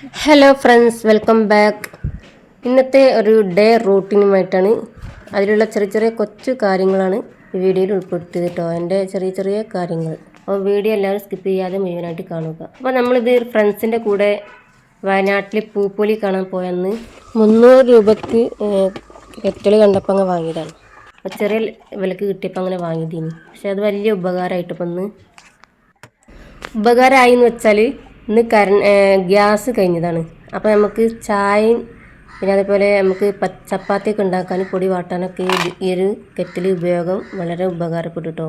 Hello friends welcome back ഇന്നത്തെ ഒരു day റൂട്ടീനുമായിട്ടാണ് അതിലുള്ള ചെറിയ ചെറിയ കൊച്ചു കാര്യങ്ങളാണ് ഈ വീഡിയോയിൽ ഉൾപ്പെടുത്തിയത് കേട്ടോ എന്റെ ചെറിയ ചെറിയ കാര്യങ്ങൾ. അപ്പോൾ വീഡിയോ എല്ലാവരും സ്കിപ്പ് ചെയ്യാതെ മുഴുവനായിട്ട് കാണുക. അപ്പോൾ നമ്മളിത് ഫ്രണ്ട്സിന്റെ കൂടെ വയനാട്ടിൽ പൂപ്പൊലി കാണാൻ പോയെന്ന് മുന്നൂറ് രൂപയ്ക്ക് കെറ്റൽ കണ്ടപ്പോൾ അങ്ങ് വാങ്ങിയതാണ്. അപ്പോൾ ചെറിയ വിലക്ക് കിട്ടിയപ്പോൾ അങ്ങനെ വാങ്ങിയതിന്. പക്ഷേ അത് വലിയ ഉപകാരമായിട്ട് ഇപ്പം ഒന്ന് ഉപകാരമായി എന്ന് വെച്ചാൽ ഇന്ന് കര ഗ്യാസ് കഴിഞ്ഞതാണ്. അപ്പോൾ നമുക്ക് ചായയും പിന്നെ അതേപോലെ നമുക്ക് ചപ്പാത്തിയൊക്കെ ഉണ്ടാക്കാൻ പൊടി വാട്ടാനൊക്കെ ഈ- ഒരു കെറ്റിൽ ഉപയോഗം വളരെ ഉപകാരപ്പെട്ടു കേട്ടോ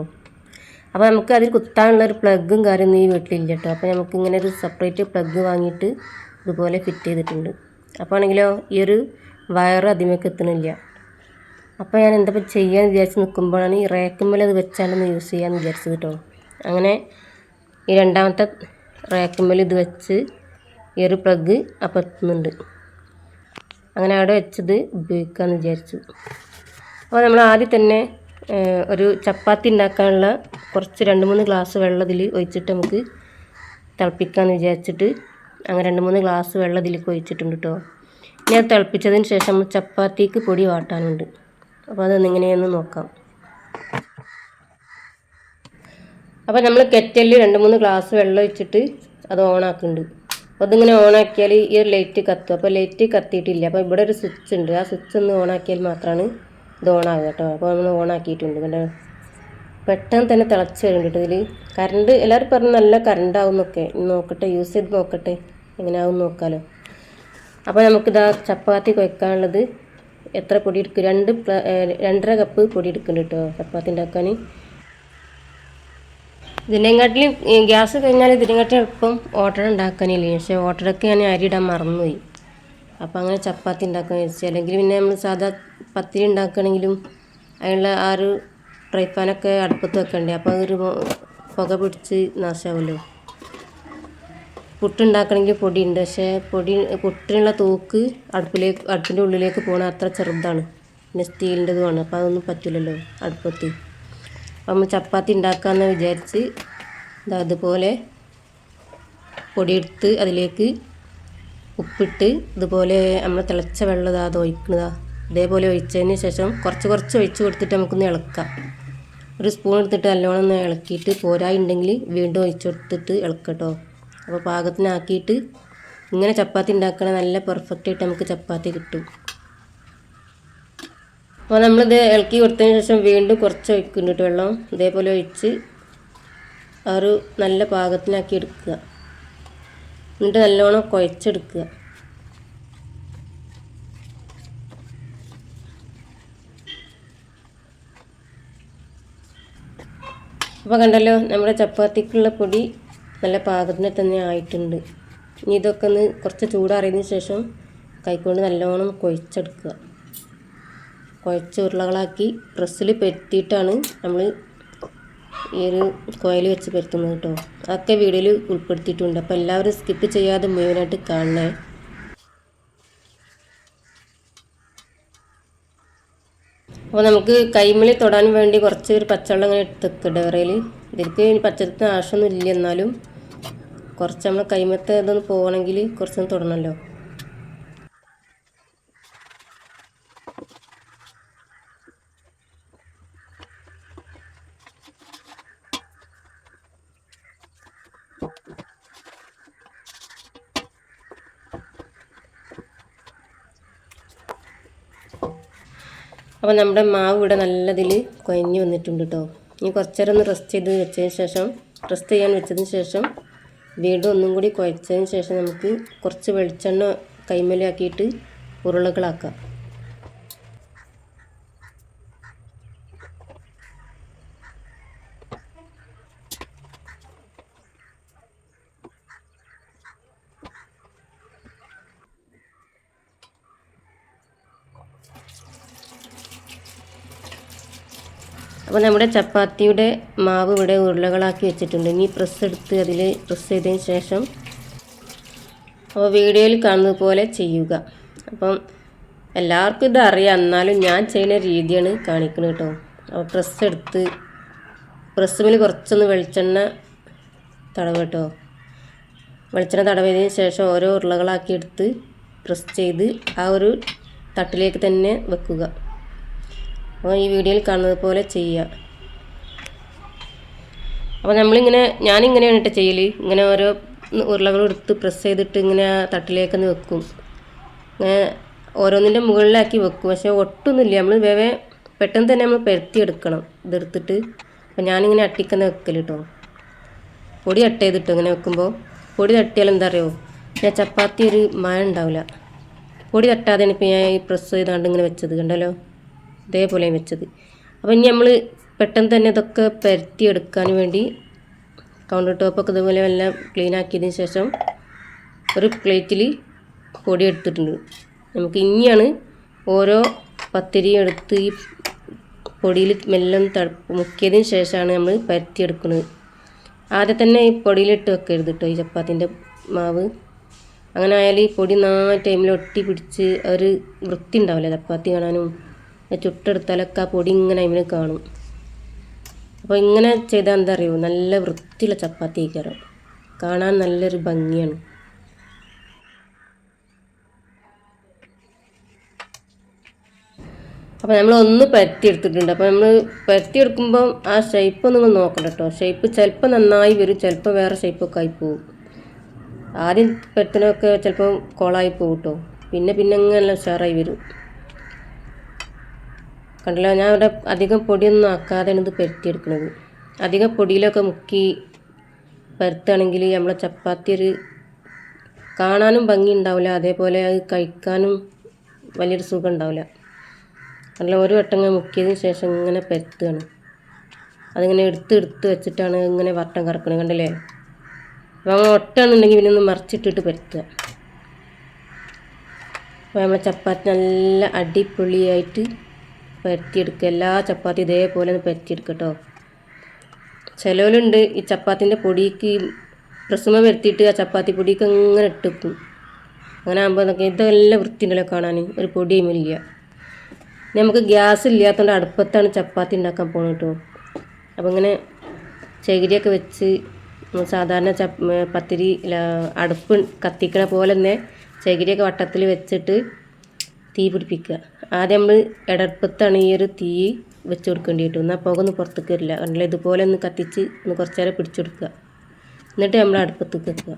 അപ്പോൾ നമുക്ക് അതിൽ കുത്താനുള്ള ഒരു പ്ലഗും കാര്യമൊന്നും ഈ വീട്ടിലില്ല കേട്ടോ അപ്പോൾ നമുക്ക് ഇങ്ങനെ ഒരു സെപ്പറേറ്റ് പ്ലഗ് വാങ്ങിയിട്ട് ഇതുപോലെ ഫിറ്റ് ചെയ്തിട്ടുണ്ട്. അപ്പോൾ ആണെങ്കിലോ ഈ ഒരു വയർ അതിമേക്ക് എത്തണില്ല. അപ്പോൾ ഞാൻ എന്താ ചെയ്യാന്ന് വിചാരിച്ച് നിൽക്കുമ്പോഴാണ് ഈ റേക്കുമ്പോൾ അത് വെച്ചാണ്ടൊന്ന് യൂസ് ചെയ്യാമെന്ന് വിചാരിച്ചത് കേട്ടോ അങ്ങനെ ഈ രണ്ടാമത്തെ റാക്കുമ്മൽ ഇത് വെച്ച് ഈ ഒരു പ്ലഗ് അപ്പം എത്തുന്നുണ്ട് അങ്ങനെ അവിടെ വെച്ചത് ഉപയോഗിക്കാമെന്ന് വിചാരിച്ചു. അപ്പോൾ നമ്മൾ ആദ്യം തന്നെ ഒരു ചപ്പാത്തി ഉണ്ടാക്കാനുള്ള കുറച്ച് രണ്ട് മൂന്ന് ഗ്ലാസ് വെള്ളം ഇതിൽ ഒഴിച്ചിട്ട് നമുക്ക് തിളപ്പിക്കാമെന്ന് വിചാരിച്ചിട്ട് അങ്ങനെ രണ്ട് മൂന്ന് ഗ്ലാസ് വെള്ളം ഇതിലേക്ക് ഒഴിച്ചിട്ടുണ്ട് കേട്ടോ ഇനി അത് തിളപ്പിച്ചതിന് ശേഷം ചപ്പാത്തിക്ക് പൊടി വാട്ടാനുണ്ട്. അപ്പോൾ അതൊന്നിങ്ങനെയൊന്ന് നോക്കാം. അപ്പോൾ നമ്മൾ കെറ്റലിൽ രണ്ട് മൂന്ന് ഗ്ലാസ് വെള്ളം വെച്ചിട്ട് അത് ഓണാക്കുന്നുണ്ട്. അപ്പോൾ അതിങ്ങനെ ഓണാക്കിയാൽ ഈ ഒരു ലൈറ്റ് കത്തും. അപ്പോൾ ലൈറ്റ് കത്തിയിട്ടില്ല. അപ്പോൾ ഇവിടെ ഒരു സ്വിച്ച് ഉണ്ട്. ആ സ്വിച്ച് ഒന്ന് ഓണാക്കിയാൽ മാത്രമാണ് ഇത് ഓണാകുക കേട്ടോ. അപ്പോൾ നമ്മൾ ഓണാക്കിയിട്ടുണ്ട്. കണ്ടോ? പെട്ടെന്ന് തന്നെ തിളച്ച് വരുന്നുണ്ട് ഇതിൽ കറണ്ട് എല്ലാവരും പറഞ്ഞ് നല്ല കറണ്ട് ആവും എന്നൊക്കെ. നോക്കട്ടെ യൂസ് ചെയ്ത് നോക്കട്ടെ. എങ്ങനെയാവും നോക്കാമല്ലോ അപ്പോൾ നമുക്കിതാ ചപ്പാത്തി കുഴക്കാനുള്ളത് എത്ര പൊടി എടുക്കും? രണ്ട് രണ്ടര കപ്പ് പൊടി എടുക്കുന്നുണ്ട് കേട്ടോ ചപ്പാത്തി ഉണ്ടാക്കാൻ ഇതിനെക്കാട്ടിലും ഗ്യാസ് കഴിഞ്ഞാൽ ഇതിനെങ്കാട്ടിലും എളുപ്പം ഓട്ടട ഉണ്ടാക്കാനില്ലേ? പക്ഷേ ഓട്ടടക്ക് ഞാൻ അരി ഇടാൻ മറന്നുപോയി. അപ്പോൾ അങ്ങനെ ചപ്പാത്തി ഉണ്ടാക്കാൻ വെച്ചു. അല്ലെങ്കിൽ പിന്നെ നമ്മൾ സാധാ പത്തിരി ഉണ്ടാക്കുകയാണെങ്കിലും അതിനുള്ള ആ ഒരു ഫ്രൈ പാനൊക്കെ അടുപ്പത്ത് വെക്കണ്ടേ? അപ്പോൾ അതൊരു പുക പിടിച്ച് നാശമാവുമല്ലോ. പുട്ടുണ്ടാക്കണമെങ്കിൽ പൊടിയുണ്ട്. പക്ഷേ പൊടി പുട്ടിനുള്ള തൂക്ക് അടുപ്പിലേക്ക് അടുപ്പിന്റെ ഉള്ളിലേക്ക് പോകണ അത്ര ചെറുതാണ്. പിന്നെ സ്റ്റീലിന്റെതുമാണ്. അപ്പോൾ അതൊന്നും പറ്റില്ലല്ലോ അടുപ്പത്ത്. നമ്മൾ ചപ്പാത്തി ഉണ്ടാക്കാമെന്ന് വിചാരിച്ച് അതുപോലെ പൊടിയെടുത്ത് അതിലേക്ക് ഉപ്പിട്ട് ഇതുപോലെ നമ്മൾ തിളച്ച വെള്ളം ഇതാ ഒഴിക്കുന്നതാ ഇതേപോലെ ഒഴിച്ചതിന് ശേഷം കുറച്ച് കുറച്ച് ഒഴിച്ച് കൊടുത്തിട്ട് നമുക്കൊന്ന് ഇളക്കാം. ഒരു സ്പൂൺ എടുത്തിട്ട് നല്ലോണം ഒന്ന് ഇളക്കിയിട്ട് പോരായി ഉണ്ടെങ്കിൽ വീണ്ടും ഒഴിച്ച് കൊടുത്തിട്ട് ഇളക്കട്ടോ. അപ്പോൾ പാകത്തിനാക്കിയിട്ട് ഇങ്ങനെ ചപ്പാത്തി ഉണ്ടാക്കണ നല്ല പെർഫെക്റ്റ് ആയിട്ട് നമുക്ക് ചപ്പാത്തി കിട്ടും. അപ്പോൾ നമ്മളിത് ഇളക്കി കൊടുത്തതിന് ശേഷം വീണ്ടും കുറച്ച് ഒഴിക്കുന്നുണ്ട് വെള്ളം. ഇതേപോലെ ഒഴിച്ച് ആ ഒരു നല്ല പാകത്തിനാക്കി എടുക്കുക. എന്നിട്ട് നല്ലോണം കുഴച്ചെടുക്കുക. അപ്പോൾ കണ്ടല്ലോ നമ്മുടെ ചപ്പാത്തിക്കുള്ള പൊടി നല്ല പാകത്തിന് തന്നെ ആയിട്ടുണ്ട്. ഇനി ഇതൊക്കെ ഒന്ന് കുറച്ച് ചൂടാറിയതിന് ശേഷം കൈക്കൊണ്ട് നല്ലോണം കുഴച്ചെടുക്കുക. കുഴച്ച് ഉരുളകളാക്കി പ്രസ്സിൽ പെരുത്തിയിട്ടാണ് നമ്മൾ ഈ ഒരു കോയിൽ വെച്ച് പരത്തുന്നത് കേട്ടോ അതൊക്കെ വീഡിയോയിൽ ഉൾപ്പെടുത്തിയിട്ടുണ്ട്. അപ്പോൾ എല്ലാവരും സ്കിപ്പ് ചെയ്യാതെ മുഴുവനായിട്ട് കാണണേ. അപ്പോൾ നമുക്ക് കൈമിളി തൊടാൻ വേണ്ടി കുറച്ച് ഒരു പച്ചവെള്ളം ഇങ്ങനെ എടുത്ത് ഡയറയിൽ ഇതിലേക്ക് ഇനി പച്ചത്തിന് ആവശ്യമൊന്നും ഇല്ല എന്നാലും കുറച്ച് നമ്മൾ കൈമത്തെ ഇതൊന്ന് പോകണമെങ്കിൽ കുറച്ചൊന്ന് തൊടണമല്ലോ അപ്പോൾ നമ്മുടെ മാവ് ഇവിടെ നല്ലതിൽ കുഴഞ്ഞ് വന്നിട്ടുണ്ട് കേട്ടോ ഇനി കുറച്ച് നേരം ഒന്ന് റെസ്റ്റ് ചെയ്ത് വെച്ചതിന് ശേഷം റെസ്റ്റ് ചെയ്യാൻ വെച്ചതിന് ശേഷം വീണ്ടും ഒന്നും കൂടി കുഴച്ചതിന് ശേഷം നമുക്ക് കുറച്ച് വെളിച്ചെണ്ണ കൈമലാക്കിയിട്ട് ഉരുളകളാക്കാം. അപ്പോൾ നമ്മുടെ ചപ്പാത്തിയുടെ മാവ് ഇവിടെ ഉരുളകളാക്കി വെച്ചിട്ടുണ്ട്. ഇനി പ്രസ് എടുത്ത് അതിൽ പ്രസ് ചെയ്തതിന് ശേഷം അപ്പോൾ വീഡിയോയിൽ കാണുന്നത് പോലെ ചെയ്യുക. അപ്പം എല്ലാവർക്കും ഇത് എന്നാലും ഞാൻ ചെയ്യുന്ന രീതിയാണ് കാണിക്കുന്നത് കേട്ടോ. അപ്പോൾ പ്രസ് എടുത്ത് പ്രസ്സിൽ കുറച്ചൊന്ന് വെളിച്ചെണ്ണ തടവ് കേട്ടോ. വെളിച്ചെണ്ണ തടവിയതിന് ശേഷം ഓരോ ഉരുളകളാക്കി എടുത്ത് പ്രസ് ചെയ്ത് ആ ഒരു തട്ടിലേക്ക് തന്നെ വെക്കുക. അപ്പോൾ ഈ വീഡിയോയിൽ കാണുന്നത് പോലെ ചെയ്യുക അപ്പോൾ നമ്മളിങ്ങനെ ഞാനിങ്ങനെയാണ് കേട്ടോ ചെയ്യൽ ഇങ്ങനെ ഓരോ ഉരുളകൾ എടുത്ത് പ്രസ് ചെയ്തിട്ട് ഇങ്ങനെ തട്ടിലേക്കൊന്ന് വെക്കും. ഇങ്ങനെ ഓരോന്നിന്റെ മുകളിലാക്കി വെക്കും. പക്ഷേ ഒട്ടൊന്നുമില്ല. നമ്മൾ വേവേ പെട്ടെന്ന് തന്നെ നമ്മൾ പരത്തിയെടുക്കണം. ഇതെടുത്തിട്ട് അപ്പോൾ ഞാനിങ്ങനെ അട്ടിക്കുന്ന വെക്കൽ കേട്ടോ പൊടി തട്ട് ചെയ്തിട്ട് ഇങ്ങനെ വെക്കുമ്പോൾ പൊടി തട്ടിയാൽ എന്താ അറിയോ? ഞാൻ ചപ്പാത്തി ഒരു മഴ ഉണ്ടാവില്ല പൊടി തട്ടാതെ ഇപ്പോൾ ഞാൻ ഈ പ്രസ് ചെയ്താണ്ട് ഇങ്ങനെ വെച്ചത്. കണ്ടല്ലോ? ഇതേപോലെ വെച്ചത്. അപ്പോൾ ഇനി നമ്മൾ പെട്ടെന്ന് തന്നെ ഇതൊക്കെ പരത്തി എടുക്കാൻ വേണ്ടി കൗണ്ടർ ടോപ്പൊക്കെ ഇതുപോലെ എല്ലാം ക്ലീൻ ആക്കിയതിന് ശേഷം ഒരു പ്ലേറ്റിൽ പൊടി എടുത്തിട്ടുണ്ട്. നമുക്ക് ഇനിയാണ് ഓരോ പത്തിരി എടുത്ത് ഈ പൊടിയിൽ മെല്ലെ തടുപ്പ് മുക്കിയതിന് ശേഷമാണ് നമ്മൾ പരത്തിയെടുക്കുന്നത്. ആദ്യം തന്നെ ഈ പൊടിയിലിട്ട് വെക്കരുത് കേട്ടോ ഈ ചപ്പാത്തിന്റെ മാവ്. അങ്ങനെ ആയാൽ ഈ പൊടി നാ ടൈമിൽ ഒട്ടി പിടിച്ച് ഒരു വൃത്തി ഉണ്ടാവില്ല ചപ്പാത്തി കാണാനും. ചുട്ടെടുത്താലൊക്കെ ആ പൊടി ഇങ്ങനെ അതിന് കാണും. അപ്പോൾ ഇങ്ങനെ ചെയ്താൽ എന്താ അറിയോ നല്ല വൃത്തിയുള്ള ചപ്പാത്തി കയറും കാണാൻ നല്ലൊരു ഭംഗിയാണ്. അപ്പോൾ നമ്മൾ ഒന്ന് പരത്തി എടുത്തിട്ടുണ്ട് അപ്പോൾ നമ്മൾ പരത്തി എടുക്കുമ്പോൾ ആ ഷേപ്പ് നിങ്ങൾ നോക്കണം കേട്ടോ ഷേപ്പ് ചിലപ്പോൾ നന്നായി വരും ചിലപ്പോൾ വേറെ ഷേപ്പൊക്കെ ആയി പോകും ആദ്യം പരത്തിനൊക്കെ ചിലപ്പോൾ കോളായി പോകും കേട്ടോ പിന്നെ പിന്നെ അങ്ങനെ ഉഷാറായി വരും. കണ്ടല്ലോ. ഞാൻ ഇവിടെ അധികം പൊടിയൊന്നും ആക്കാതെയാണ് ഇത് പരത്തിയെടുക്കുന്നത് അധികം പൊടിയിലൊക്കെ മുക്കി പരത്തുകയാണെങ്കിൽ നമ്മളെ ചപ്പാത്തി ഒരു കാണാനും ഭംഗി ഉണ്ടാവില്ല. അതേപോലെ അത് കഴിക്കാനും വലിയൊരു സുഖം ഉണ്ടാവില്ല. നല്ല ഒരു വട്ടം ഇങ്ങനെ മുക്കിയതിന് ശേഷം ഇങ്ങനെ പരത്തുകയാണ്. അതിങ്ങനെ എടുത്ത് എടുത്ത് വെച്ചിട്ടാണ് ഇങ്ങനെ വട്ടം കറക്കണത് കണ്ടില്ലേ? അപ്പോൾ അങ്ങനെ ഒട്ടാണെന്നുണ്ടെങ്കിൽ പിന്നെ ഒന്ന് മറിച്ചിട്ടിട്ട് പരത്തുക. അപ്പോൾ നമ്മളെ ചപ്പാത്തി നല്ല അടിപൊളിയായിട്ട് പരത്തിയെടുക്കുക എല്ലാ ചപ്പാത്തി ഇതേപോലെ ഒന്ന് പരത്തിയെടുക്കുക കേട്ടോ ചിലവരുണ്ട് ഈ ചപ്പാത്തിന്റെ പൊടിക്ക് പ്രസുമ വരുത്തിയിട്ട് ആ ചപ്പാത്തി പൊടിക്ക് അങ്ങനെ ഇട്ടിക്കും. അങ്ങനെ ആകുമ്പോൾ നമുക്ക് ഇതെല്ലാം വൃത്തിയുണ്ടല്ലോ കാണാൻ. ഒരു പൊടിയുമില്ല നമുക്ക് ഗ്യാസ് ഇല്ലാത്തതുകൊണ്ട് അടുപ്പത്താണ് ചപ്പാത്തി ഉണ്ടാക്കാൻ പോകുന്നത് കേട്ടോ അപ്പോൾ ഇങ്ങനെ ചകിരിയൊക്കെ വെച്ച് സാധാരണ ചപ്പ് പത്തിരി അടുപ്പ് കത്തിക്കണ പോലെ തന്നെ ചകിരിയൊക്കെ വട്ടത്തിൽ വെച്ചിട്ട് തീ പിടിപ്പിക്കുക. ആദ്യം നമ്മൾ ഇടപ്പത്താണ് ഈ ഒരു തീ വെച്ച് കൊടുക്കേണ്ടി കിട്ടും എന്നാൽ പുക ഒന്നും പുറത്തേക്ക് വരില്ല കണ്ടില്ല? ഇതുപോലെ ഒന്ന് കത്തിച്ച് ഒന്ന് കുറച്ച് നേരം പിടിച്ചെടുക്കുക എന്നിട്ട് നമ്മൾ അടുപ്പത്തേക്ക് വെക്കുക.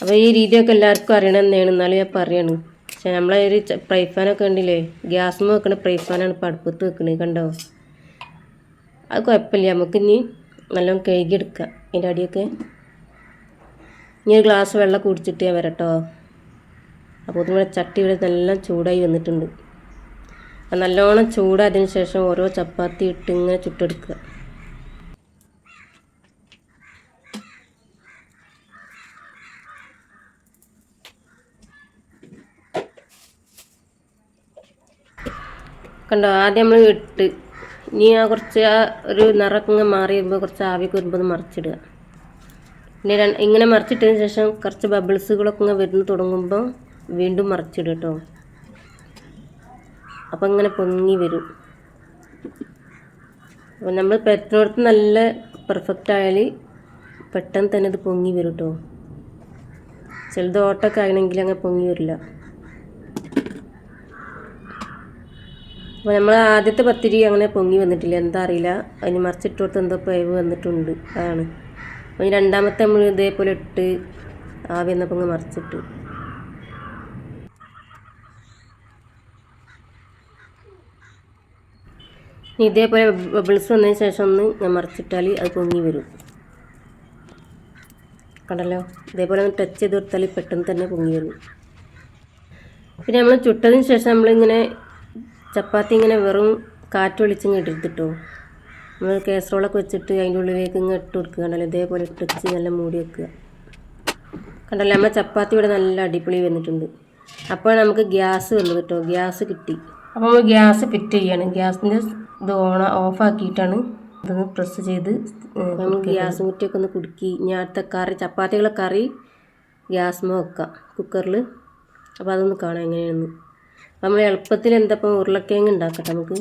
അപ്പോൾ ഈ രീതിയൊക്കെ എല്ലാവർക്കും അറിയണം തന്നെയാണ് എന്നാലും ഞാൻ പറയാണ്. പക്ഷേ നമ്മളെ ഒരു പ്രൈഫാനൊക്കെ ഉണ്ടല്ലേ ഉണ്ടില്ലേ ഗ്യാസ്മ വെക്കണ പ്രൈഫാനാണ് ഇപ്പോൾ അടുപ്പത്ത് വെക്കണത് കണ്ടോ? അത് കുഴപ്പമില്ല. നമുക്ക് ഇനി നല്ലോണം കഴുകിയെടുക്കുക അതിന്റെ അടിയൊക്കെ. ഇനി ഒരു ഗ്ലാസ് വെള്ളം കുടിച്ചിട്ട് ഞാൻ വരട്ടോ. അപ്പോൾ നമ്മുടെ ചട്ടി ഇവിടെ ചൂടായി വന്നിട്ടുണ്ട്. നല്ലോണം ചൂടായതിന് ശേഷം ഓരോ ചപ്പാത്തി ഇട്ട് ഇങ്ങനെ ചുട്ടെടുക്കുക. കണ്ടോ ആദ്യം നമ്മൾ ഇട്ട്. ഇനി ആ കുറച്ച് ആ ഒരു നിറക്കങ്ങ് മാറി വരുമ്പോൾ കുറച്ച് ആവി വരുമ്പോൾ മറിച്ചിടുക. പിന്നെ ഇങ്ങനെ മറിച്ചിട്ടതിന് ശേഷം കുറച്ച് ബബിൾസുകളൊക്കെ ഇങ്ങനെ വരുന്ന തുടങ്ങുമ്പോൾ വീണ്ടും മറിച്ചിടും കേട്ടോ. അപ്പം ഇങ്ങനെ പൊങ്ങി വരും. അപ്പം നമ്മൾ പരത്തിനോടത്ത് നല്ല പെർഫെക്റ്റ് ആയാൽ പെട്ടെന്ന് തന്നെ ഇത് പൊങ്ങി വരും കേട്ടോ. ചിലത് ഓട്ടൊക്കെ ആണെങ്കിൽ അങ്ങനെ പൊങ്ങി വരില്ല. അപ്പോൾ നമ്മൾ ആദ്യത്തെ പത്തിരി അങ്ങനെ പൊങ്ങി വന്നിട്ടില്ല. എന്താ അറിയില്ല. അതിന് മറിച്ചിട്ട് കൊടുത്ത് എന്തോ പേവ് വന്നിട്ടുണ്ട്. അതാണ്. അപ്പോൾ രണ്ടാമത്തെ നമ്മൾ ഇതേപോലെ ഇട്ട് ആവി എന്നപ്പോൾ അങ്ങ് മറിച്ചിട്ട്. ഇനി ഇതേപോലെ ബബിൾസ് വന്നതിന് ശേഷം ഒന്ന് ഞാൻ മറിച്ചിട്ടാൽ അത് പൊങ്ങി വരും. കണ്ടല്ലോ? ഇതേപോലെ ഒന്ന് ടച്ച് ചെയ്ത് കൊടുത്താൽ പെട്ടെന്ന് തന്നെ പൊങ്ങി വരും. പിന്നെ നമ്മൾ ചുട്ടതിന് ശേഷം നമ്മളിങ്ങനെ ചപ്പാത്തി ഇങ്ങനെ വെറും കാറ്റ് വെളിച്ചിങ്ങ് ഇട്ടെടുത്തിട്ടോ നമ്മൾ കേസറോളൊക്കെ വെച്ചിട്ട് അതിന്റെ ഉള്ളിലേക്ക് ഇങ്ങനെ ഇട്ട് കൊടുക്കുക കണ്ടല്ലോ? ഇതേപോലെ ടച്ച് നല്ല മൂടി വെക്കുക. കണ്ടല്ലോ? നമ്മളെ ചപ്പാത്തി ഇവിടെ നല്ല അടിപൊളി വന്നിട്ടുണ്ട്. അപ്പോൾ നമുക്ക് ഗ്യാസ് വന്നു കേട്ടോ. ഗ്യാസ് കിട്ടി. അപ്പോൾ നമ്മൾ ഗ്യാസ് ഫിറ്റ് ചെയ്യണം. ഗ്യാസിന്റെ ഇത് ഓൺ ഓഫ് ആക്കിയിട്ടാണ് ഇതൊന്ന് പ്രസ് ചെയ്ത് ഗ്യാസ് കുറ്റിയൊക്കെ ഒന്ന് കുടുക്കി ഇനി അടുത്ത കറി ചപ്പാത്തികളെ കറി ഗ്യാസ്മ വെക്കാം കുക്കറിൽ അപ്പോൾ അതൊന്ന് കാണാം എങ്ങനെയാണെന്ന്. നമ്മൾ എളുപ്പത്തിൽ എന്തപ്പം ഉരുളക്കിഴങ്ങ് ഉണ്ടാക്കട്ടെ നമുക്ക്?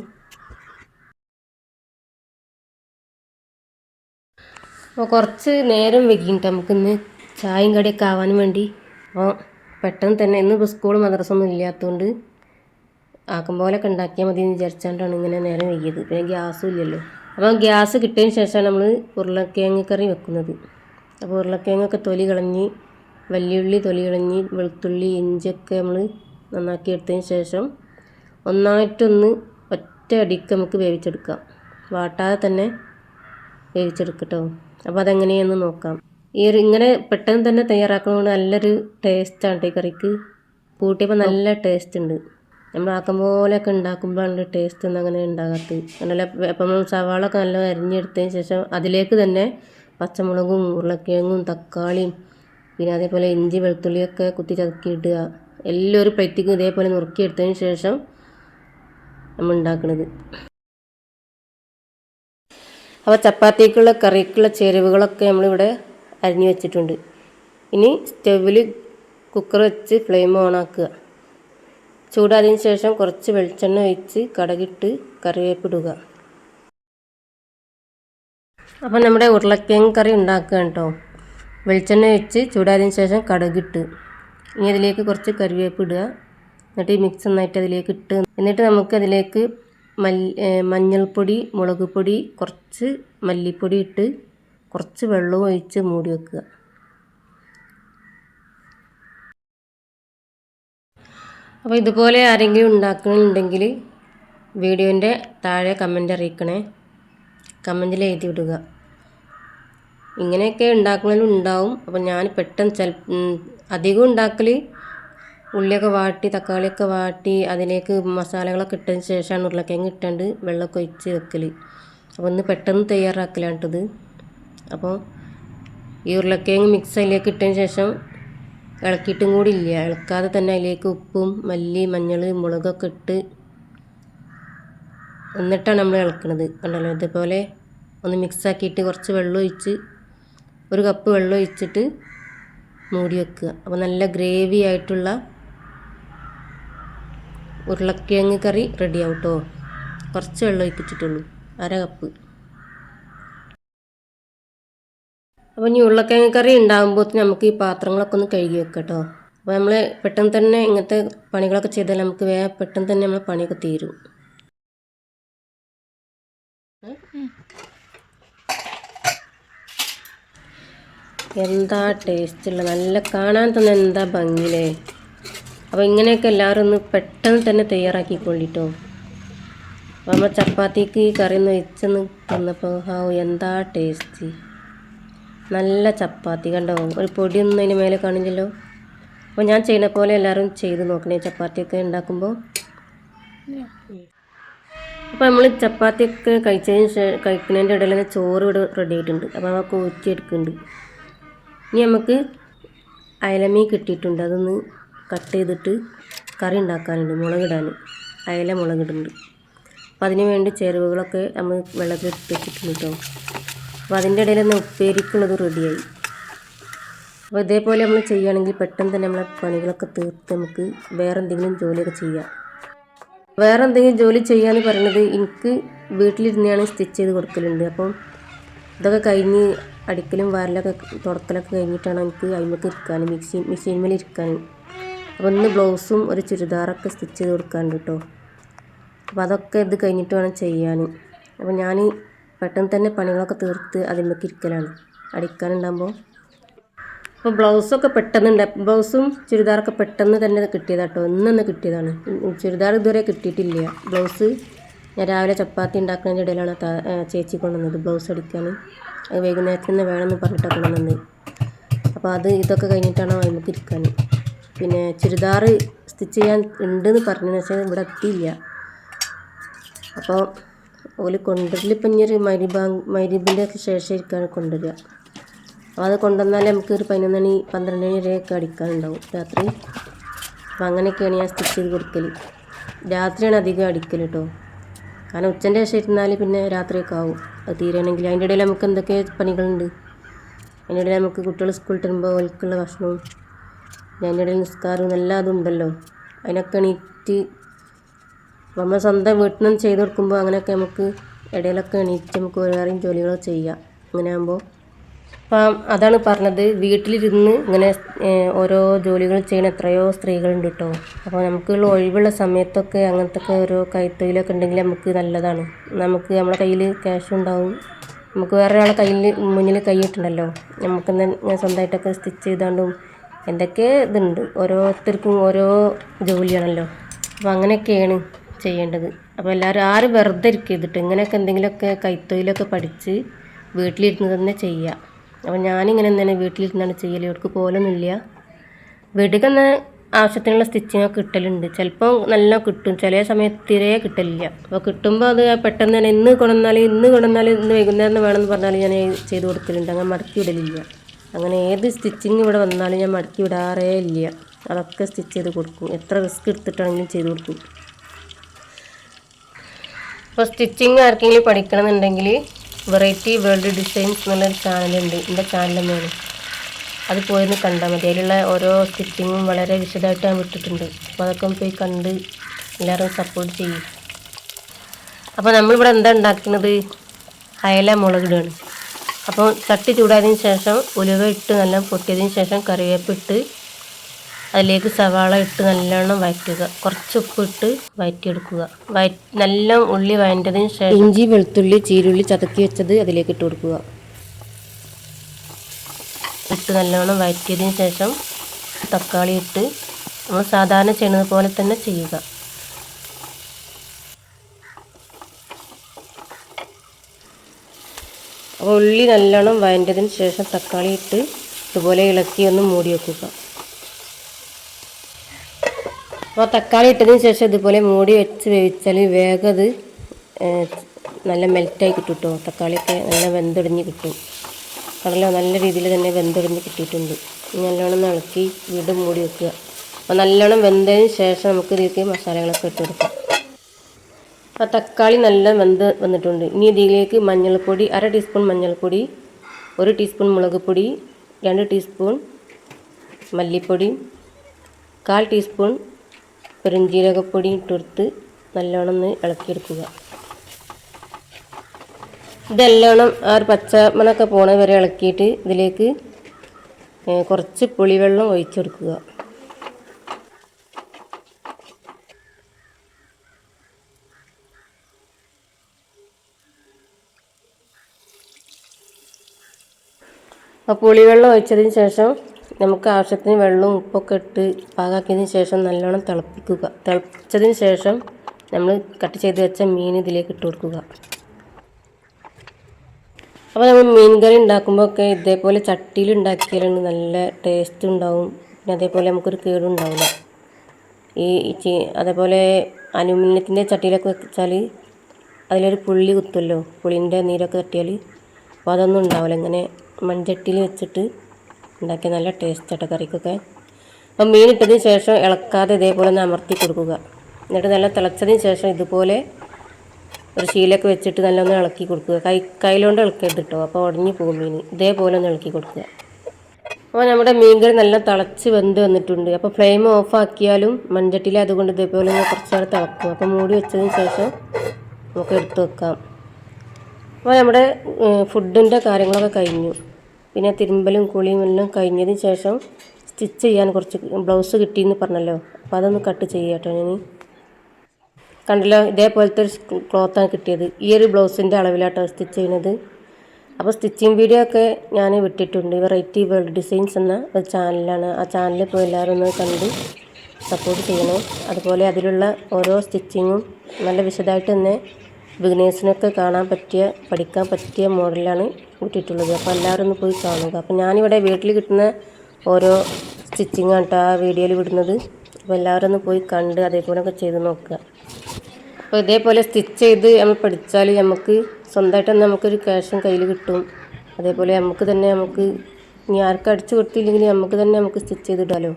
അപ്പോൾ കുറച്ച് നേരം വെക്കിട്ട് നമുക്കിന്ന് ചായയും കടിയൊക്കെ ആവാനും വേണ്ടി. അപ്പോൾ പെട്ടെന്ന് തന്നെ ഇന്ന് ഇപ്പോൾ സ്കൂൾ മദ്രസ ഒന്നും ഇല്ലാത്തതുകൊണ്ട് ആക്കം പോലൊക്കെ ഉണ്ടാക്കിയാൽ മതി എന്ന് വിചാരിച്ചാണ്ടാണ് ഇങ്ങനെ നേരം വൈകിയത്. പിന്നെ ഗ്യാസും ഇല്ലല്ലോ. അപ്പോൾ ഗ്യാസ് കിട്ടിയതിന് ശേഷമാണ് നമ്മൾ ഉരുളക്കിഴങ്ങ് കറി വെക്കുന്നത്. അപ്പോൾ ഉരുളക്കിഴങ്ങൊക്കെ തൊലി കളഞ്ഞ് വലിയുള്ളി തൊലി കളഞ്ഞ് വെളുത്തുള്ളി ഇഞ്ചിയൊക്കെ നമ്മൾ നന്നാക്കി എടുത്തതിന് ശേഷം ഒന്നായിട്ടൊന്ന് ഒറ്റ അടിക്ക് നമുക്ക് വേവിച്ചെടുക്കാം. വാട്ടാതെ തന്നെ വേവിച്ചെടുക്കട്ടോ. അപ്പോൾ അതെങ്ങനെയെന്ന് നോക്കാം. ഈ ഒരു ഇങ്ങനെ പെട്ടെന്ന് തന്നെ തയ്യാറാക്കുന്നതുകൊണ്ട് നല്ലൊരു ടേസ്റ്റാണ് ഈ കറിക്ക്. കൂട്ടിയപ്പോൾ നല്ല ടേസ്റ്റ് ഉണ്ട്. നമ്മൾ ആക്കം പോലെയൊക്കെ ഉണ്ടാക്കുമ്പോഴാണ് ടേസ്റ്റ് ഒന്നും അങ്ങനെ ഉണ്ടാകാത്തത്. നല്ല അപ്പം നമ്മൾ സവാള ഒക്കെ നല്ല അരിഞ്ഞെടുത്തതിന് ശേഷം അതിലേക്ക് തന്നെ പച്ചമുളകും ഉരുളക്കിഴങ്ങും തക്കാളിയും പിന്നെ അതേപോലെ ഇഞ്ചി വെളുത്തുള്ളിയൊക്കെ കുത്തി ചതക്കി ഇടുക എല്ലാം ഒരു പ്ലേറ്റിക്കും ഇതേപോലെ നുറുക്കിയെടുത്തതിന് ശേഷം നമ്മൾ ഉണ്ടാക്കുന്നത് അപ്പോൾ ചപ്പാത്തിക്കുള്ള കറിക്കുള്ള ചേരുവകളൊക്കെ നമ്മളിവിടെ അരിഞ്ഞു വെച്ചിട്ടുണ്ട്. ഇനി സ്റ്റവിൽ കുക്കർ വെച്ച് ഫ്ലെയിം ഓണാക്കുക ചൂടാതിന് ശേഷം കുറച്ച് വെളിച്ചെണ്ണ ഒഴിച്ച് കടകിട്ട് കറിവേപ്പിടുക അപ്പോൾ നമ്മുടെ ഉരുളക്കിഴങ്ങ് കറി ഉണ്ടാക്കുക കേട്ടോ. വെളിച്ചെണ്ണ ഒഴിച്ച് ചൂടാതിന് ശേഷം കടകിട്ട്. ഇനി അതിലേക്ക് കുറച്ച് കറിവേപ്പ് ഇടുക. എന്നിട്ട് ഈ മിക്സ് നന്നായിട്ട് അതിലേക്ക് ഇട്ട് എന്നിട്ട് നമുക്ക് അതിലേക്ക് മഞ്ഞൾപ്പൊടി മുളക് പൊടി കുറച്ച് മല്ലിപ്പൊടി ഇട്ട് കുറച്ച് വെള്ളവും ഒഴിച്ച് മൂടി വെക്കുക. അപ്പോൾ ഇതുപോലെ ആരെങ്കിലും ഉണ്ടാക്കുന്നുണ്ടെങ്കിൽ വീഡിയോന്റെ താഴെ കമന്റ് അറിയിക്കണേ. കമന്റിൽ എഴുതി വിടുക. ഇങ്ങനെയൊക്കെ ഉണ്ടാക്കണമെങ്കിലും ഉണ്ടാവും. അപ്പോൾ ഞാൻ പെട്ടെന്ന് ചില അധികം ഉണ്ടാക്കൽ ഉള്ളിയൊക്കെ വാട്ടി തക്കാളിയൊക്കെ വാട്ടി അതിലേക്ക് മസാലകളൊക്കെ ഇട്ടതിന് ശേഷമാണ് ഉരുളക്കിഴങ്ങ് ഇട്ടാണ്ട് വെള്ളമൊക്കെ ഒഴിച്ച് വെക്കൽ അപ്പോൾ ഒന്ന് പെട്ടെന്ന് തയ്യാറാക്കലാണ് കേട്ടത് അപ്പോൾ ഈ ഉരുളക്കിഴങ്ങ് മിക്സ് അതിലേക്ക് ഇട്ടതിന് ശേഷം ഇളക്കിയിട്ടും കൂടി ഇല്ല ഇളക്കാതെ തന്നെ അതിലേക്ക് ഉപ്പും മല്ലി മഞ്ഞൾ മുളകൊക്കെ ഇട്ട് എന്നിട്ടാണ് നമ്മൾ ഇളക്കുന്നത് കണ്ടല്ലോ? ഇതേപോലെ ഒന്ന് മിക്സ് ആക്കിയിട്ട് കുറച്ച് വെള്ളം ഒഴിച്ച് ഒരു കപ്പ് വെള്ളം ഒഴിച്ചിട്ട് മൂടി വെക്കുക. അപ്പോൾ നല്ല ഗ്രേവി ആയിട്ടുള്ള ഉരുളക്കിഴങ്ങ് കറി റെഡിയാവും കേട്ടോ കുറച്ച് വെള്ളം ഒഴിപ്പിച്ചിട്ടുള്ളൂ. അര കപ്പ് അപ്പോൾ ഇനി ഉരുളക്കിഴങ്ങ് കറി ഉണ്ടാകുമ്പോൾ നമുക്ക് ഈ പാത്രങ്ങളൊക്കെ ഒന്ന് കഴുകി വെക്കാം കേട്ടോ അപ്പോൾ നമ്മൾ പെട്ടെന്ന് തന്നെ ഇങ്ങനത്തെ പണികളൊക്കെ ചെയ്താൽ നമുക്ക് വേഗം പെട്ടെന്ന് തന്നെ നമ്മൾ പണിയൊക്കെ തീരും. എന്താ ടേസ്റ്റുള്ള നല്ല കാണാൻ തന്നെ എന്താ ഭംഗിയിലേ അപ്പോൾ ഇങ്ങനെയൊക്കെ എല്ലാവരും ഒന്ന് പെട്ടെന്ന് തന്നെ തയ്യാറാക്കിക്കൊള്ളിട്ടോ. അപ്പോൾ നമ്മൾ ചപ്പാത്തിക്ക് കറി ഒന്ന് വെച്ചെന്ന് തന്നപ്പോൾ ഹാവ് എന്താ ടേസ്റ്റ് നല്ല ചപ്പാത്തി കണ്ടോ? ഒരു പൊടിയൊന്നും അതിന് മേലെ കാണില്ലല്ലോ. അപ്പോൾ ഞാൻ ചെയ്യുന്ന പോലെ എല്ലാവരും ചെയ്ത് നോക്കണേ. ചപ്പാത്തിയൊക്കെ ഉണ്ടാക്കുമ്പോൾ അപ്പോൾ നമ്മൾ ചപ്പാത്തിയൊക്കെ കഴിച്ചതിന് ശേഷം കഴിക്കുന്നതിന്റെ ഇടയിൽ ചോറ് ഇവിടെ റെഡി ആയിട്ടുണ്ട്. അപ്പോൾ നമുക്ക് ഊറ്റിയെടുക്കുന്നുണ്ട് ഇനി നമുക്ക് അയലമീ കിട്ടിയിട്ടുണ്ട്. അതൊന്ന് കട്ട് ചെയ്തിട്ട് കറി ഉണ്ടാക്കാനുണ്ട്. മുളകിടാൻ അയല മുളകിടുന്നുണ്ട്. അപ്പോൾ അതിന് വേണ്ടി ചേരുവകളൊക്കെ നമ്മൾ വെള്ളത്തിൽ ഇട്ട് വെച്ചിട്ടുണ്ട് കേട്ടോ അപ്പോൾ അതിന്റെ ഇടയിൽ ഒന്ന് ഉപ്പേരിക്കുള്ളത് റെഡിയായി അപ്പോൾ ഇതേപോലെ നമ്മൾ ചെയ്യുകയാണെങ്കിൽ പെട്ടെന്ന് തന്നെ നമ്മളെ പണികളൊക്കെ തീർത്ത് നമുക്ക് വേറെ എന്തെങ്കിലും ജോലിയൊക്കെ ചെയ്യാം. വേറെ എന്തെങ്കിലും ജോലി ചെയ്യാന്ന് പറയുന്നത് എനിക്ക് വീട്ടിലിരുന്നാണ് സ്റ്റിച്ച് ചെയ്ത് കൊടുക്കലുണ്ട്. അപ്പം ഇതൊക്കെ കഴിഞ്ഞ് അടിക്കലും വാരലൊക്കെ തുടക്കലൊക്കെ കഴിഞ്ഞിട്ടാണ് എനിക്ക് അതിമൊക്കെ ഇരിക്കാൻ മിക്സി മെഷീൻമേൽ ഇരിക്കാൻ അപ്പോൾ ഒന്ന് ബ്ലൗസും ഒരു ചുരിദാറൊക്കെ സ്റ്റിച്ച് ചെയ്ത് കൊടുക്കാനുണ്ട് കേട്ടോ അപ്പോൾ അതൊക്കെ ഇത് കഴിഞ്ഞിട്ട് വേണം ചെയ്യാൻ അപ്പോൾ ഞാൻ പെട്ടെന്ന് തന്നെ പണികളൊക്കെ തീർത്ത് അതിമക്ക് ഇരിക്കലാണ്. അടിക്കാനുണ്ടാകുമ്പോൾ അപ്പോൾ ബ്ലൗസൊക്കെ പെട്ടെന്ന് ബ്ലൗസും ചുരിദാറൊക്കെ പെട്ടെന്ന് തന്നെ കിട്ടിയതാണ് കേട്ടോ ഇന്നൊന്ന് കിട്ടിയതാണ്. ചുരിദാർ ഇതുവരെ കിട്ടിയിട്ടില്ല. ബ്ലൗസ് ഞാൻ രാവിലെ ചപ്പാത്തി ഉണ്ടാക്കുന്നതിന്റെ ഇടയിലാണ് ചേച്ചി കൊണ്ടുവന്നത് ബ്ലൗസ് അടിക്കാൻ അത് വൈകുന്നേരത്തിൽ നിന്ന് വേണമെന്ന് പറഞ്ഞിട്ടാണ് കൊണ്ടുവന്നത്. അപ്പോൾ അത് ഇതൊക്കെ കഴിഞ്ഞിട്ടാണ് നമുക്ക് ഇരിക്കാൻ പിന്നെ ചുരിദാർ സ്റ്റിച്ച് ചെയ്യാൻ ഉണ്ടെന്ന് പറഞ്ഞതെന്ന് വെച്ചാൽ ഇവിടെ എത്തിയില്ല. അപ്പോൾ ഓൽ ഇപ്പം ഇനി ഒരു മരിബാ മരിബിന്റെ ശേഷം ഇരിക്കുകയാണ് കൊണ്ടുവരിക. അപ്പോൾ അത് കൊണ്ടുവന്നാൽ നമുക്ക് ഒരു പതിനൊന്ന് മണി പന്ത്രണ്ട് മണി വരെയൊക്കെ അടിക്കാനുണ്ടാവും രാത്രി. അപ്പോൾ അങ്ങനെയൊക്കെയാണ് ഞാൻ സ്റ്റിച്ച് ചെയ്ത് കൊടുക്കൽ രാത്രിയാണ് അധികം അടിക്കൽ കേട്ടോ. കാരണം ഉച്ചന്റെ ശേഷം ഇരുന്നാൽ പിന്നെ രാത്രിയൊക്കെ ആവും. അത് തീരണമെങ്കിൽ അതിന്റെ ഇടയിൽ നമുക്ക് എന്തൊക്കെ പണികളുണ്ട്? അതിന്റെ ഇടയിൽ നമുക്ക് കുട്ടികൾ സ്കൂളിൽ തരുമ്പോൾ അവർക്കുള്ള ഭക്ഷണവും അതിന്റെ ഇടയിൽ നിസ്കാരവും എല്ലാം അതുണ്ടല്ലോ അതിനൊക്കെ എണീറ്റ് നമ്മൾ സ്വന്തം വീട്ടിൽ നിന്ന് ചെയ്ത് കൊടുക്കുമ്പോൾ അങ്ങനെയൊക്കെ നമുക്ക് ഇടയിലൊക്കെ എണീറ്റ് നമുക്ക് വേറെയും ജോലികൾ ചെയ്യാം. അങ്ങനെ ആകുമ്പോൾ അപ്പം അതാണ് പറഞ്ഞത്. വീട്ടിലിരുന്ന് ഇങ്ങനെ ഓരോ ജോലികൾ ചെയ്യുന്ന എത്രയോ സ്ത്രീകളുണ്ട് കേട്ടോ അപ്പോൾ നമുക്കുള്ള ഒഴിവുള്ള സമയത്തൊക്കെ അങ്ങനത്തെ ഒക്കെ ഓരോ കൈത്തൊഴിലൊക്കെ ഉണ്ടെങ്കിൽ നമുക്ക് നല്ലതാണ്. നമുക്ക് നമ്മുടെ കയ്യിൽ ക്യാഷ് ഉണ്ടാവും. നമുക്ക് വേറെ ഒരാളെ കയ്യിൽ മുന്നിൽ കൈയിട്ടുണ്ടല്ലോ നമുക്ക് ഞാൻ സ്വന്തമായിട്ടൊക്കെ സ്റ്റിച്ച് ചെയ്താണ്ടും എന്തൊക്കെ ഇതുണ്ട്. ഓരോരുത്തർക്കും ഓരോ ജോലിയാണല്ലോ. അപ്പോൾ അങ്ങനെയൊക്കെയാണ്. ചെയ്യേണ്ടത്. അപ്പോൾ എല്ലാവരും ആരും വെറുതെ ഇരിക്കരുതിട്ട് ഇങ്ങനെയൊക്കെ എന്തെങ്കിലുമൊക്കെ കൈത്തൊഴിലൊക്കെ പഠിച്ച് വീട്ടിലിരുന്ന് തന്നെ ചെയ്യുക അപ്പോൾ ഞാനിങ്ങനെ തന്നെ വീട്ടിലിരുന്നാണ് ചെയ്യൽ ഇവർക്ക് പോലൊന്നുമില്ല വീട്ടിൽ തന്നെ ആവശ്യത്തിനുള്ള സ്റ്റിച്ചിങ്ങൊക്കെ കിട്ടലുണ്ട്. ചിലപ്പോൾ നല്ല കിട്ടും. ചില സമയത്ത് തീരെ കിട്ടലില്ല. അപ്പോൾ കിട്ടുമ്പോൾ അത് പെട്ടെന്ന് തന്നെ ഇന്ന് കൊണ്ടുവന്നാൽ ഇന്ന് കൊണ്ടുവന്നാൽ ഇന്ന് വൈകുന്നേരം വേണമെന്ന് പറഞ്ഞാൽ ഞാൻ ചെയ്ത് കൊടുക്കലുണ്ട്. അങ്ങനെ മടക്കി വിടലില്ല. അങ്ങനെ ഏത് സ്റ്റിച്ചിങ് ഇവിടെ വന്നാലും ഞാൻ മടക്കി വിടാറേ ഇല്ല. അതൊക്കെ സ്റ്റിച്ച് ചെയ്ത് കൊടുക്കും. എത്ര റിസ്ക് എടുത്തിട്ടാണെങ്കിലും ചെയ്ത് കൊടുക്കും. അപ്പോൾ സ്റ്റിച്ചിങ് ആർക്കെങ്കിലും പഠിക്കണമെന്നുണ്ടെങ്കിൽ വെറൈറ്റി വേൾഡ് ഡിസൈൻസ് എന്നുള്ളൊരു ചാനലുണ്ട്. എന്റെ ചാനൽ തന്നെയാണ്. അത് പോയിരുന്നു കണ്ടാൽ മതി. അതിലുള്ള ഓരോ സ്റ്റിച്ചിങ്ങും വളരെ വിശദമായിട്ട് ഞാൻ വിട്ടിട്ടുണ്ട്. അപ്പോൾ അതൊക്കെ പോയി കണ്ട് എല്ലാവരും സപ്പോർട്ട് ചെയ്യും. അപ്പോൾ നമ്മളിവിടെ എന്താ ഉണ്ടാക്കുന്നത്? അയല മുളകിടുകയാണ്. അപ്പോൾ തട്ടി ചൂടായതിന് ശേഷം ഉലുവ ഇട്ട് നല്ല പൊട്ടിയതിന് ശേഷം കറിവേപ്പ് ഇട്ട് അതിലേക്ക് സവാള ഇട്ട് നല്ലോണം വഴറ്റുക കുറച്ച് ഉപ്പ് ഇട്ട് വഴറ്റിയെടുക്കുക വയ നല്ല ഉള്ളി വഴറ്റതിന് ശേഷം ഇഞ്ചി വെളുത്തുള്ളി ചീരുള്ളി ചതക്കി വെച്ചത് അതിലേക്ക് ഇട്ട് കൊടുക്കുക. ഇട്ട് നല്ലോണം വഴറ്റിയതിന് ശേഷം തക്കാളി ഇട്ട് നമ്മൾ സാധാരണ ചെയ്യുന്നത് പോലെ തന്നെ ചെയ്യുക. അപ്പോൾ ഉള്ളി നല്ലോണം വഴറ്റതിന് ശേഷം തക്കാളി ഇട്ട് ഇതുപോലെ ഇളക്കി ഒന്ന് മൂടി വെക്കുക. അപ്പോൾ തക്കാളി ഇട്ടതിന് ശേഷം ഇതുപോലെ മൂടി വെച്ച് വേവിച്ചാൽ വേഗം അത് നല്ല മെൽറ്റായി കിട്ടും കേട്ടോ തക്കാളിയൊക്കെ നല്ല വെന്തൊടിഞ്ഞ് കിട്ടും. കടല നല്ല രീതിയിൽ തന്നെ വെന്തൊടിഞ്ഞ് കിട്ടിയിട്ടുണ്ട്. നല്ലോണം ഇളക്കി വീണ്ടും മൂടി വെക്കുക. അപ്പോൾ നല്ലോണം വെന്തതിന് ശേഷം നമുക്ക് ഇതിലേക്ക് മസാലകളൊക്കെ ഇട്ട് കൊടുക്കാം. അപ്പോൾ തക്കാളി നല്ല വെന്ത് വന്നിട്ടുണ്ട്. ഇനി ഇതിലേക്ക് മഞ്ഞൾപ്പൊടി അര ടീസ്പൂൺ മഞ്ഞൾപ്പൊടി ഒരു ടീസ്പൂൺ മുളക് പൊടി രണ്ട് ടീസ്പൂൺ മല്ലിപ്പൊടി കാൽ ടീസ്പൂൺ പെരുംജീരകപ്പൊടി ഇട്ടുകൊടുത്ത് നല്ലോണം ഒന്ന് ഇളക്കിയെടുക്കുക. ഇതെല്ലോണം ആ ഒരു പച്ചമണൊക്കെ പോണ വരെ ഇളക്കിയിട്ട് ഇതിലേക്ക് കുറച്ച് പുളിവെള്ളം ഒഴിച്ചെടുക്കുക. ആ പുളിവെള്ളം ഒഴിച്ചതിന് ശേഷം നമുക്ക് ആവശ്യത്തിന് വെള്ളവും ഉപ്പൊക്കെ ഇട്ട് പാകാക്കിയതിന് ശേഷം നല്ലോണം തിളപ്പിക്കുക. തിളപ്പിച്ചതിന് ശേഷം നമ്മൾ കട്ട് ചെയ്ത് വെച്ച മീൻ ഇതിലേക്ക് ഇട്ട് കൊടുക്കുക. അപ്പോൾ നമ്മൾ മീൻ കറി ഉണ്ടാക്കുമ്പോൾ ഒക്കെ ഇതേപോലെ ചട്ടിയിൽ ഉണ്ടാക്കിയാലാണ് നല്ല ടേസ്റ്റ് ഉണ്ടാവും. പിന്നെ അതേപോലെ നമുക്കൊരു കേടും ഉണ്ടാവില്ല. ഈ അതേപോലെ അലുമിനിയത്തിന്റെ ചട്ടിയിലൊക്കെ വെച്ചാൽ അതിലൊരു പുള്ളി കുത്തുമല്ലോ പുളിന്റെ നീരൊക്കെ തട്ടിയാൽ അപ്പോൾ അതൊന്നും ഉണ്ടാവില്ല. ഇങ്ങനെ മൺചട്ടിയിൽ വെച്ചിട്ട് ഉണ്ടാക്കിയ നല്ല ടേസ്റ്റ് ആട്ടോ കറിക്കൊക്കെ. അപ്പം മീൻ ഇട്ടതിന് ശേഷം ഇളക്കാതെ ഇതേപോലെ ഒന്ന് അമർത്തി കൊടുക്കുക. എന്നിട്ട് നല്ല തിളച്ചതിന് ശേഷം ഇതുപോലെ ഒരു ശീലൊക്കെ വെച്ചിട്ട് നല്ലൊന്ന് ഇളക്കി കൊടുക്കുക. കൈ കൈയിലോണ്ട് ഇളക്കരുത് കേട്ടോ അപ്പോൾ ഉടഞ്ഞു പോകും മീൻ. ഇതേപോലെ ഒന്ന് ഇളക്കി കൊടുക്കുക. അപ്പോൾ നമ്മുടെ മീൻകറി നല്ല തിളച്ച് വെന്ത് വന്നിട്ടുണ്ട്. അപ്പോൾ ഫ്ലെയിം ഓഫാക്കിയാലും മൺചട്ടിയിൽ അതുകൊണ്ട് ഇതേപോലെ ഒന്ന് കുറച്ച് നേരം തിളക്കും അപ്പോൾ മൂടി വെച്ചതിന് ശേഷം നമുക്ക് എടുത്ത് വെക്കാം. അപ്പോൾ നമ്മുടെ ഫുഡിന്റെ കാര്യങ്ങളൊക്കെ കഴിഞ്ഞു. പിന്നെ തിരുമ്പലും കുളിയും എല്ലാം കഴിഞ്ഞതിന് ശേഷം സ്റ്റിച്ച് ചെയ്യാൻ കുറച്ച് ബ്ലൗസ് കിട്ടിയെന്ന് പറഞ്ഞല്ലോ. അപ്പോൾ അതൊന്ന് കട്ട് ചെയ്യാട്ടോ ഞാൻ കണ്ടല്ലോ? ഇതേപോലത്തെ ഒരു ക്ലോത്താണ് കിട്ടിയത്. ഈ ഒരു ബ്ലൗസിന്റെ അളവിലാട്ടോ സ്റ്റിച്ച് ചെയ്യുന്നത്. അപ്പോൾ സ്റ്റിച്ചിങ് വീഡിയോ ഒക്കെ ഞാൻ വിട്ടിട്ടുണ്ട്. വെറൈറ്റി വേൾഡ് ഡിസൈൻസ് എന്ന ഒരു ചാനലാണ്. ആ ചാനലിൽ പോയി എല്ലാവരും ഒന്ന് കണ്ട് സപ്പോർട്ട് ചെയ്യണേ. അതുപോലെ അതിലുള്ള ഓരോ സ്റ്റിച്ചിങ്ങും നല്ല വിശദമായിട്ട് തന്നെ ബിഗിനേഴ്സിനൊക്കെ കാണാൻ പറ്റിയ പഠിക്കാൻ പറ്റിയ മോഡലാണ് വിട്ടിട്ടുള്ളത് അപ്പോൾ എല്ലാവരും ഒന്ന് പോയി കാണുക. അപ്പോൾ ഞാനിവിടെ വീട്ടിൽ കിട്ടുന്ന ഓരോ സ്റ്റിച്ചിങ് ആട്ടോ ആ വീഡിയോയിൽ വിടുന്നത്. അപ്പോൾ എല്ലാവരും ഒന്ന് പോയി കണ്ട് അതേപോലെ ഒക്കെ ചെയ്ത് നോക്കുക. അപ്പോൾ ഇതേപോലെ സ്റ്റിച്ച് ചെയ്ത് നമ്മൾ പഠിച്ചാൽ നമുക്ക് സ്വന്തമായിട്ട് തന്നെ നമുക്കൊരു ക്യാഷും കയ്യിൽ കിട്ടും. അതേപോലെ നമുക്ക് തന്നെ നമുക്ക് ഇനി ആർക്കും അടിച്ചു കൊടുത്തില്ലെങ്കിൽ നമുക്ക് തന്നെ നമുക്ക് സ്റ്റിച്ച് ചെയ്തിടാലോ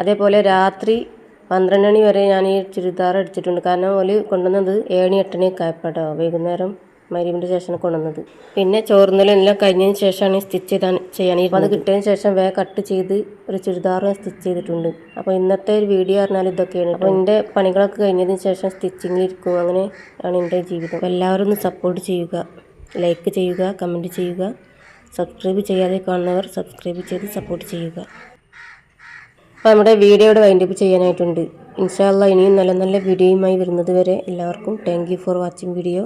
അതേപോലെ രാത്രി പന്ത്രണ്ട് മണി വരെ ഞാൻ ഈ ചുരിദാർ അടിച്ചിട്ടുണ്ട്. കാരണം ഓൽ കൊണ്ടുവന്നത് ഏണി എട്ടണി കായപ്പാട്ടോ വൈകുന്നേരം മരുവിന്റെ ശേഷമാണ് കൊണ്ടുവന്നത്. പിന്നെ ചോർന്നലെല്ലാം കഴിഞ്ഞതിന് ശേഷമാണ് സ്റ്റിച്ച് ചെയ്താൻ ചെയ്യാൻ അത് കിട്ടിയതിന് ശേഷം വേ കട്ട് ചെയ്ത് ഒരു ചുരിദാർ സ്റ്റിച്ച് ചെയ്തിട്ടുണ്ട്. അപ്പോൾ ഇന്നത്തെ ഒരു വീഡിയോ പറഞ്ഞാൽ ഇതൊക്കെയാണ്. അപ്പോൾ എന്റെ പണികളൊക്കെ കഴിഞ്ഞതിന് ശേഷം സ്റ്റിച്ചിങ്ങിൽ ഇരിക്കും അങ്ങനെ ആണ് എന്റെ ജീവിതം. എല്ലാവരും ഒന്ന് സപ്പോർട്ട് ചെയ്യുക. ലൈക്ക് ചെയ്യുക കമന്റ് ചെയ്യുക. സബ്സ്ക്രൈബ് ചെയ്യാതെ കാണുന്നവർ സബ്സ്ക്രൈബ് ചെയ്ത് സപ്പോർട്ട് ചെയ്യുക. അപ്പോൾ നമ്മുടെ വീഡിയോയുടെ വൈൻഡപ്പ് ചെയ്യാനായിട്ടുണ്ട്. ഇൻഷാല്ല ഇനിയും നല്ല നല്ല വീഡിയോയുമായി വരുന്നത് വരെ എല്ലാവർക്കും താങ്ക് ഫോർ വാച്ചിങ് വീഡിയോ.